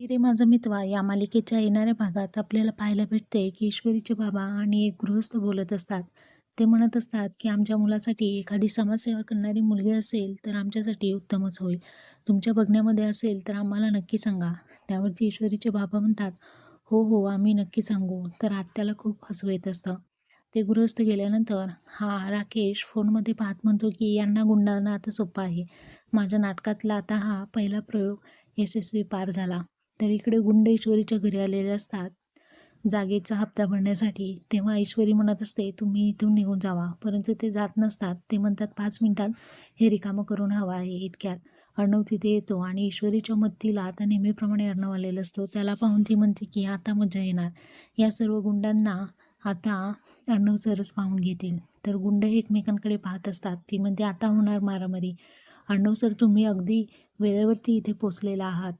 रे माझा मितवा या मालिकेच्या येणाऱ्या भागात आपल्याला पाहायला भेटते की ईश्वरीचे बाबा आणि एक गृहस्थ बोलत असतात. ते म्हणत असतात की आमच्या मुलासाठी एखादी समाजसेवा करणारी मुलगी असेल तर आमच्यासाठी उत्तमच होईल. तुमच्या बघण्यामध्ये असेल तर आम्हाला नक्की सांगा. त्यावरती ईश्वरीचे बाबा म्हणतात हो हो आम्ही नक्की सांगू. तर आत्याला खूप हसू येत असतं. ते गृहस्थ गेल्यानंतर हा राकेश फोनमध्ये पाहत म्हणतो की यांना गुंडाळणं आता सोपं आहे. माझ्या नाटकातला आता हा पहिला प्रयोग यशस्वी पार झाला. तर इकडे गुंड ईश्वरीच्या घरी आलेले असतात. जागेचा हप्ता भरण्यासाठी. तेव्हा ईश्वरी म्हणत असते तुम्ही इथून निघून जावा. परंतु ते जात नसतात. ते म्हणतात पाच मिनिटात हे रिकामं करून हवं आहे इतक्यात. अर्णव तिथे येतो आणि ईश्वरीच्या मदतीला आता नेहमीप्रमाणे अर्णव आलेला असतो. त्याला पाहून ती म्हणते की आता मजा येणार. या सर्व गुंडांना आता अर्णव सरच पाहून घेतील. तर गुंड एकमेकांकडे पाहत असतात. ती म्हणते आता होणार मारामारी. अर्णव सर तुम्ही अगदी वेळेवरती इथे पोचलेला आहात.